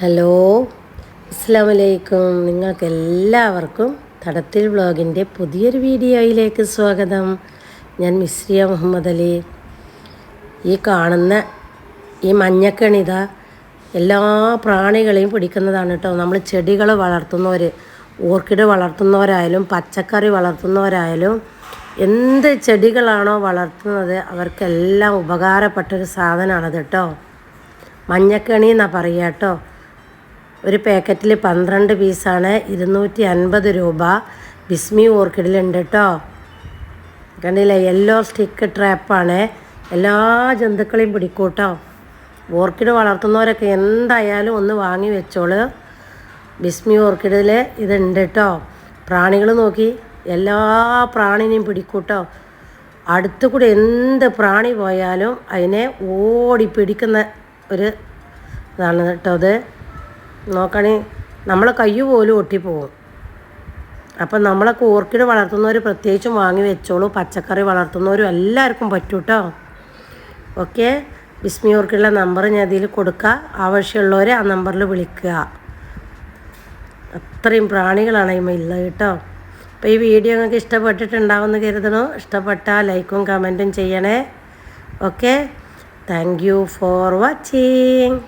Hello അസ്സാം നിങ്ങൾക്ക് എല്ലാവർക്കും തടത്തിൽ വ്ളോഗിന്റെ പുതിയൊരു വീഡിയോയിലേക്ക് സ്വാഗതം. ഞാൻ മിസ്രിയ മുഹമ്മദ് അലി. ഈ കാണുന്ന ഈ മഞ്ഞക്കണിത എല്ലാ പ്രാണികളെയും പിടിക്കുന്നതാണ് കേട്ടോ. നമ്മൾ ചെടികൾ വളർത്തുന്നവർ ഓർക്കിഡ് വളർത്തുന്നവരായാലും പച്ചക്കറി വളർത്തുന്നവരായാലും എന്ത് ചെടികളാണോ വളർത്തുന്നത് അവർക്കെല്ലാം ഉപകാരപ്പെട്ടൊരു സാധനമാണത് കേട്ടോ. മഞ്ഞക്കണി എന്നാണ് പറയുക കേട്ടോ. ഒരു പാക്കറ്റിൽ പന്ത്രണ്ട് പീസാണ് ഇരുന്നൂറ്റി അൻപത് രൂപ. ബിസ്മി ഓർക്കിഡിലുണ്ട് കേട്ടോ കണ്ടില്ല യെല്ലോ സ്റ്റിക്ക് ട്രാപ്പാണ്. എല്ലാ ജന്തുക്കളെയും പിടിക്കും കേട്ടോ ഓർക്കിഡ് വളർത്തുന്നവരൊക്കെ എന്തായാലും ഒന്ന് വാങ്ങി വെച്ചോളൂ. ബിസ്മി ഓർക്കിഡിൽ ഇതുണ്ട് കേട്ടോ പ്രാണികൾ നോക്കി എല്ലാ പ്രാണിനെയും പിടിക്കൂട്ടോ. കേട്ടോ അടുത്തു കൂടി എന്ത് പ്രാണി പോയാലും അതിനെ ഓടി പിടിക്കുന്ന ഒരു ഇതാണ് കേട്ടോ അത് നോക്കണേ നമ്മളെ കയ്യ് പോലും ഒട്ടിപ്പോവും അപ്പം നമ്മളൊക്കെ ഓർക്കിഡ് വളർത്തുന്നവർ പ്രത്യേകിച്ചും വാങ്ങി വെച്ചോളൂ പച്ചക്കറി വളർത്തുന്നവരും എല്ലാവർക്കും പറ്റും കേട്ടോ ഓക്കെ? ബിസ്മി ഓർക്കിഡിലെ നമ്പർ ഞാൻ ഇതിൽ കൊടുക്കുക ആവശ്യമുള്ളവരെ ആ നമ്പറിൽ വിളിക്കുക. അത്രയും പ്രാണികളാണ് ഇമ്മ ഉള്ളത് കേട്ടോ. അപ്പോൾ ഈ വീഡിയോ നിങ്ങൾക്ക് ഇഷ്ടപ്പെട്ടിട്ടുണ്ടാവുമെന്ന് കരുതണോ ഇഷ്ടപ്പെട്ടാൽ ലൈക്കും കമന്റും ചെയ്യണേ. Okay? Thank you for watching.